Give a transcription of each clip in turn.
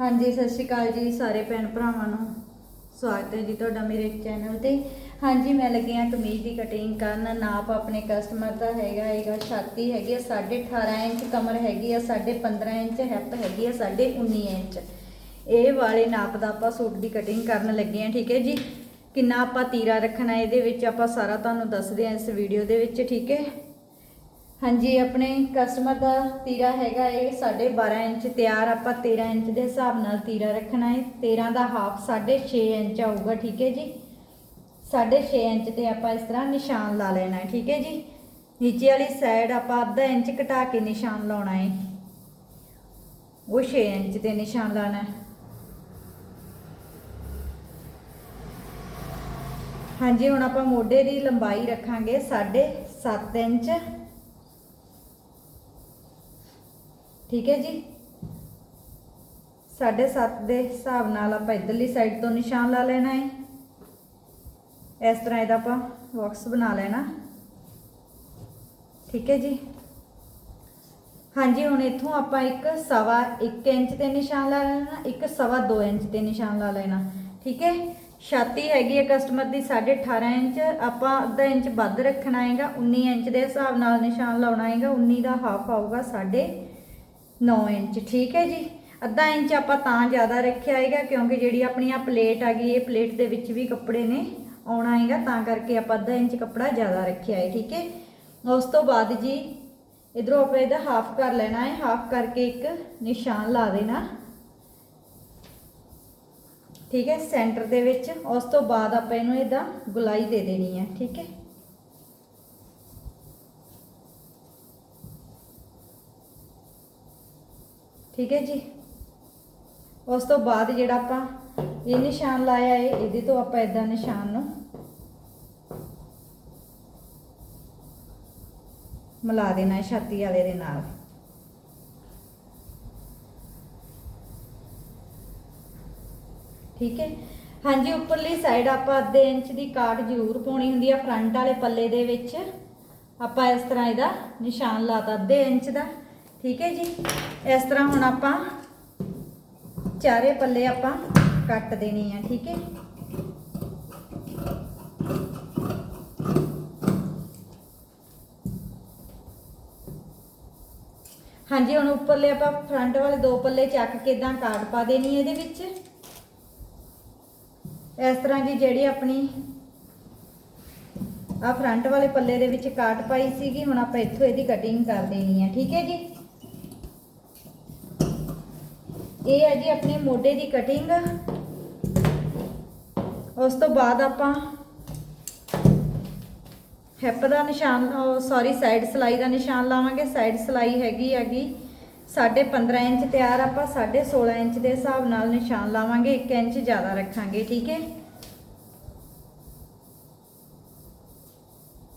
ਹਾਂਜੀ, ਸਤਿ ਸ਼੍ਰੀ ਅਕਾਲ ਜੀ ਸਾਰੇ ਭੈਣ ਭਰਾਵਾਂ ਨੂੰ। ਸਵਾਗਤ ਹੈ ਜੀ ਤੁਹਾਡਾ ਮੇਰੇ ਚੈਨਲ ਤੇ। ਹਾਂਜੀ, ਮੈਂ ਲੱਗੀ ਹਾਂ ਕਮੀਜ਼ ਦੀ ਕਟਿੰਗ ਕਰਨ। ਨਾਪ ਆਪਣੇ ਕਸਟਮਰ ਦਾ ਹੈਗਾ ਹੈਗਾ ਛਾਤੀ ਹੈਗੀ ਆ 18.5 ਇੰਚ ਕਮਰ ਹੈਗੀ ਆ 15.5 ਇੰਚ ਹੈਪ ਹੈਗੀ ਆ 19 ਇੰਚ। ਇਹ ਵਾਲੇ ਨਾਪ ਦਾ ਆਪਾਂ ਸੂਟ ਦੀ ਕਟਿੰਗ ਕਰਨ ਲੱਗੇ ਹਾਂ, ਠੀਕ ਹੈ ਜੀ? ਕਿੰਨਾ ਆਪਾਂ ਤੀਰਾ ਰੱਖਣਾ, ਇਹਦੇ ਵਿੱਚ ਆਪਾਂ ਸਾਰਾ ਤੁਹਾਨੂੰ ਦੱਸਦੇ ਹਾਂ ਇਸ ਵੀਡੀਓ ਦੇ ਵਿੱਚ, ਠੀਕ ਹੈ? ਹਾਂਜੀ, ਆਪਣੇ ਕਸਟਮਰ ਦਾ ਤੀਰਾ ਹੈਗਾ ਇਹ 12.5 ਇੰਚ ਤਿਆਰ, ਆਪਾਂ 13 ਇੰਚ ਦੇ ਹਿਸਾਬ ਨਾਲ ਤੀਰਾ ਰੱਖਣਾ ਹੈ 13 ਦਾ ਹਾਫ 6.5 ਇੰਚ ਆਊਗਾ, ਠੀਕ ਹੈ ਜੀ? 6.5 ਇੰਚ ਤੇ ਆਪਾਂ ਇਸ ਤਰ੍ਹਾਂ ਨਿਸ਼ਾਨ ਲਾ ਲੈਣਾ ਠੀਕ ਹੈ ਜੀ? ਨੀਚੇ ਵਾਲੀ ਸਾਈਡ ਆਪਾਂ ਅੱਧਾ ਇੰਚ ਘਟਾ ਕੇ ਨਿਸ਼ਾਨ ਲਾਉਣਾ ਹੈ ਉਹ 6 ਇੰਚ ਤੇ ਨਿਸ਼ਾਨ ਲਾਣਾ ਹੈ ਹਾਂਜੀ, ਹੁਣ ਆਪਾਂ ਮੋਢੇ ਦੀ ਲੰਬਾਈ ਰੱਖਾਂਗੇ 7.5 ਇੰਚ। ਠੀਕ ਹੈ ਜੀ? 7.5 ਦੇ ਹਿਸਾਬ ਨਾਲ ਆਪਾਂ ਇਧਰਲੀ ਸਾਈਡ ਤੋਂ ਨਿਸ਼ਾਨ ਲਾ ਲੈਣਾ ਹੈ। ਇਸ ਤਰ੍ਹਾਂ ਇਹਦਾ ਆਪਾਂ ਬਾਕਸ ਬਣਾ ਲੈਣਾ। ਠੀਕ ਹੈ ਜੀ? ਹਾਂਜੀ, ਹੁਣ ਇੱਥੋਂ ਆਪਾਂ ਇੱਕ ਸਵਾ 1 ਇੰਚ ਤੇ ਨਿਸ਼ਾਨ ਲਾ ਲੈਣਾ, ਇੱਕ ਸਵਾ 2 ਇੰਚ ਤੇ ਨਿਸ਼ਾਨ ਲਾ ਲੈਣਾ। ਠੀਕ ਹੈ? ਛਾਤੀ ਹੈਗੀ ਹੈ ਕਸਟਮਰ ਦੀ 18.5 ਇੰਚ, ਆਪਾਂ ਅੱਧਾ ਇੰਚ ਵੱਧ ਰੱਖਣਾ ਹੈਗਾ 19 ਇੰਚ ਦੇ ਹਿਸਾਬ ਨਾਲ ਨਿਸ਼ਾਨ ਲਾਉਣਾ ਹੈਗਾ 19 ਦਾ ਹਾਫ ਆਊਗਾ 9 ਇੰਚ, ਠੀਕ ਹੈ ਜੀ। ਅੱਧਾ ਇੰਚ ਆਪਾਂ ਤਾਂ ਜ਼ਿਆਦਾ ਰੱਖਿਆ ਹੈਗਾ, ਕਿਉਂਕਿ ਜਿਹੜੀ ਆਪਣੀ ਆ ਪਲੇਟ ਆ ਗਈ, ਇਹ ਪਲੇਟ ਦੇ ਵਿੱਚ ਵੀ ਕੱਪੜੇ ਨੇ ਆਉਣਾ ਹੈਗਾ, ਤਾਂ ਕਰਕੇ ਆਪਾਂ ਅੱਧਾ ਇੰਚ ਕੱਪੜਾ ਜ਼ਿਆਦਾ ਰੱਖਿਆ ਹੈ, ਠੀਕ ਹੈ। ਉਸ ਤੋਂ ਬਾਅਦ ਜੀ, ਇਧਰੋਂ ਆਪਾਂ ਇਹਦਾ ਹਾਫ ਕਰ ਲੈਣਾ ਹੈ ਹਾਫ ਕਰਕੇ ਇੱਕ ਨਿਸ਼ਾਨ ਲਾ ਦੇਣਾ। ਠੀਕ ਹੈ, ਸੈਂਟਰ ਦੇ ਵਿੱਚ। ਉਸ ਤੋਂ ਬਾਅਦ ਆਪਾਂ ਇਹਨੂੰ ਇਹਦਾ ਗੁਲਾਈ ਦੇ ਦੇਣੀ ਹੈ, ਠੀਕ ਹੈ। ਠੀਕ ਹੈ ਜੀ? ਉਸ ਤੋਂ ਬਾਅਦ ਜਿਹੜਾ ਆਪਾਂ ਇਹ ਨਿਸ਼ਾਨ ਲਾਇਆ ਹੈ, ਇਹਦੇ ਤੋਂ ਆਪਾਂ ਇਦਾਂ ਨਿਸ਼ਾਨ ਨੂੰ ਮਿਲਾ ਦੇਣਾ ਹੈ ਛਾਤੀ ਵਾਲੇ ਦੇ ਨਾਲ। ਠੀਕ ਹੈ? ਹਾਂਜੀ, ਉੱਪਰਲੀ ਸਾਈਡ ਆਪਾਂ ਅੱਧੇ ਇੰਚ ਦੀ ਕਾਟ ਜ਼ਰੂਰ ਪਾਉਣੀ ਹੁੰਦੀ ਆ ਫਰੰਟ ਵਾਲੇ ਪੱਲੇ ਦੇ ਵਿੱਚ। ਆਪਾਂ ਇਸ ਤਰ੍ਹਾਂ ਇਹਦਾ ਨਿਸ਼ਾਨ ਲਾਤਾ ਅੱਧੇ ਇੰਚ ਦਾ। ਠੀਕ ਹੈ ਜੀ? ਇਸ ਤਰ੍ਹਾਂ ਹੁਣ ਆਪਾਂ ਚਾਰੇ ਪੱਲੇ ਆਪਾਂ ਕੱਟ ਦੇਣੇ ਆ, ਠੀਕ ਹੈ? ਹਾਂਜੀ, ਹੁਣ ਉੱਪਰਲੇ ਆਪਾਂ ਫਰੰਟ ਵਾਲੇ ਦੋ ਪੱਲੇ ਚੱਕ ਕੇ ਇਦਾਂ ਕਾਟ ਪਾ ਦੇਣੀ ਇਹਦੇ ਵਿੱਚ। ਇਸ ਤਰ੍ਹਾਂ ਜੀ ਜਿਹੜੀ ਆਪਣੀ ਆ ਫਰੰਟ ਵਾਲੇ ਪੱਲੇ ਦੇ ਵਿੱਚ ਕਾਟ ਪਾਈ ਸੀਗੀ, ਹੁਣ ਆਪਾਂ ਇੱਥੋਂ ਇਹਦੀ ਕਟਿੰਗ ਕਰ ਦੇਣੀ ਹੈ ਠੀਕ ਹੈ ਜੀ? ਇਹ ਹੈ ਜੀ ਆਪਣੇ ਮੋਢੇ ਦੀ ਕਟਿੰਗ ਉਸ ਤੋਂ ਬਾਅਦ ਆਪਾਂ ਹੈਪ ਦਾ ਨਿਸ਼ਾਨ ਸੌਰੀ ਸਾਈਡ ਸਲਾਈ ਦਾ ਨਿਸ਼ਾਨ ਲਾਵਾਂਗੇ। ਸਾਈਡ ਸਲਾਈ ਹੈਗੀ ਹੈਗੀ 15.5 ਇੰਚ ਤਿਆਰ, ਆਪਾਂ 16.5 ਇੰਚ ਦੇ ਹਿਸਾਬ ਨਾਲ ਨਿਸ਼ਾਨ ਲਾਵਾਂਗੇ। 1 ਇੰਚ ਜ਼ਿਆਦਾ ਰੱਖਾਂਗੇ, ਠੀਕ ਹੈ?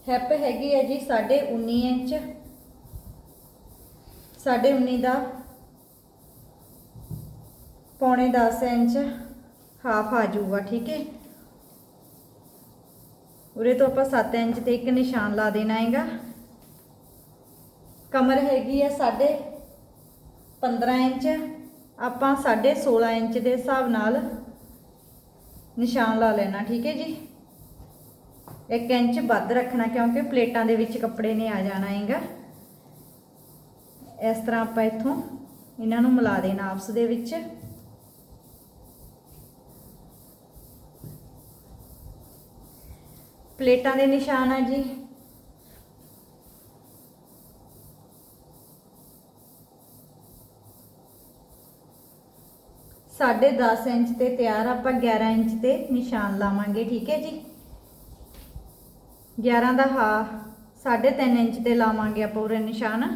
ਹਿੱਪ ਹੈਗੀ ਹੈ ਜੀ 19.5 ਇੰਚ। 19.5 ਦਾ ਪੌਣੇ 10 ਇੰਚ ਹਾਫ ਆ ਜਾਊਗਾ, ਠੀਕ ਹੈ ਉਰੇ ਤੋਂ ਆਪਾਂ 7 ਇੰਚ ਤੇ ਇੱਕ ਨਿਸ਼ਾਨ ਲਾ ਦੇਣਾ ਹੈਗਾ। ਕਮਰ ਹੈਗੀ ਆ ਸਾਡੇ 15 ਇੰਚ, ਆਪਾਂ 16.5 ਇੰਚ ਦੇ ਹਿਸਾਬ ਨਾਲ ਨਿਸ਼ਾਨ ਲਾ ਲੈਣਾ, ਠੀਕ ਹੈ ਜੀ? 1 ਇੰਚ ਵੱਧ ਰੱਖਣਾ, ਕਿਉਂਕਿ ਪਲੇਟਾਂ ਦੇ ਵਿੱਚ ਕੱਪੜੇ ਨੇ ਆ ਜਾਣਾ ਹੈਗਾ। ਇਸ ਤਰ੍ਹਾਂ ਆਪਾਂ ਇੱਥੋਂ ਇਹਨਾਂ ਨੂੰ ਮਿਲਾ ਦੇਣਾ ਆਪਸ ਦੇ ਵਿੱਚ। ਪਲੇਟਾਂ ਦੇ ਨਿਸ਼ਾਨ ਆ ਜੀ। ਸਾਢੇ 10 ਇੰਚ ਤੇ ਤਿਆਰ ਆਪਾਂ 11 ਇੰਚ ਤੇ ਨਿਸ਼ਾਨ ਲਾਵਾਂਗੇ, ਠੀਕ ਹੈ ਜੀ? 11 ਦਾ ਹਾ 3.5 ਇੰਚ ਤੇ ਲਾਵਾਂਗੇ ਆਪਾਂ ਉਰੇ ਨਿਸ਼ਾਨ।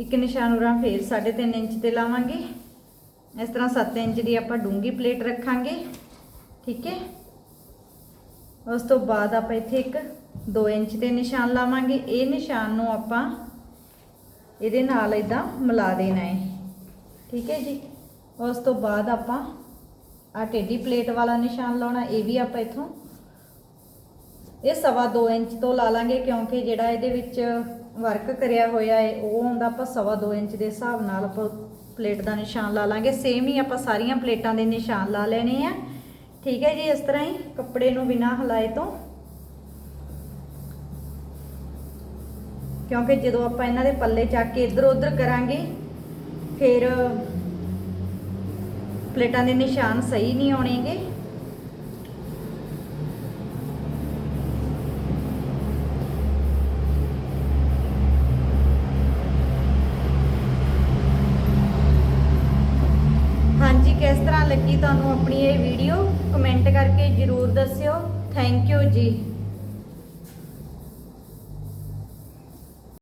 ਇੱਕ ਨਿਸ਼ਾਨ ਉਰਾਂ ਫੇਰ 3.5 ਇੰਚ ਤੇ ਲਾਵਾਂਗੇ। ਇਸ ਤਰ੍ਹਾਂ 7 ਇੰਚ ਦੀ ਆਪਾਂ ਡੂੰਗੀ ਪਲੇਟ ਰੱਖਾਂਗੇ, ਠੀਕ ਹੈ? ਉਸ ਤੋਂ ਬਾਅਦ ਆਪਾਂ ਇੱਥੇ ਇੱਕ 2 ਇੰਚ ਦੇ ਨਿਸ਼ਾਨ ਲਾਵਾਂਗੇ। ਇਹ ਨਿਸ਼ਾਨ ਨੂੰ ਆਪਾਂ ਇਹਦੇ ਨਾਲ ਇਦਾਂ ਮਿਲਾ ਦੇਣਾ ਹੈ। ਠੀਕ ਹੈ ਜੀ? ਉਸ ਤੋਂ ਬਾਅਦ ਆਪਾਂ ਆ ਟੇਢੀ ਪਲੇਟ ਵਾਲਾ ਨਿਸ਼ਾਨ ਲਾਉਣਾ, ਇਹ ਵੀ ਆਪਾਂ ਇਥੋਂ ਇਹ ਸਵਾ 2 ਇੰਚ ਤੋਂ ਲਾ ਲਾਂਗੇ ਕਿਉਂਕਿ ਜਿਹੜਾ ਇਹਦੇ ਵਿੱਚ ਵਰਕ ਕਰਿਆ ਹੋਇਆ ਹੈ, ਉਹ ਹੁੰਦਾ ਆਪਾਂ ਸਵਾ ਦੋ ਇੰਚ ਦੇ ਹਿਸਾਬ ਨਾਲ ਆਪਾਂ ਪਲੇਟ ਦਾ ਨਿਸ਼ਾਨ ਲਾ ਲਾਂਗੇ। ਸੇਮ ਹੀ ਆਪਾਂ ਸਾਰੀਆਂ ਪਲੇਟਾਂ ਦੇ ਨਿਸ਼ਾਨ ਲਾ ਲੈਣੇ ਆ। ਠੀਕ ਹੈ ਜੀ, ਇਸ ਤਰ੍ਹਾਂ ਹੀ ਕੱਪੜੇ ਨੂੰ ਬਿਨਾਂ ਹਿਲਾਏ ਤੋਂ। ਕਿਉਂਕਿ ਜਦੋਂ ਆਪਾਂ ਇਹਨਾਂ ਦੇ ਪੱਲੇ ਚੱਕ ਕੇ ਇੱਧਰ ਉੱਧਰ ਕਰਾਂਗੇ, ਫਿਰ ਪਲੇਟਾਂ ਦੇ ਨਿਸ਼ਾਨ ਸਹੀ ਨਹੀਂ ਆਉਣਗੇ। ਕਿਸ ਤਰ੍ਹਾਂ ਲੱਗੀ ਤੁਹਾਨੂੰ ਆਪਣੀ ਇਹ ਵੀਡੀਓ ਕਮੈਂਟ ਕਰਕੇ ਜਰੂਰ ਦੱਸਿਓ। ਥੈਂਕ ਯੂ ਜੀ।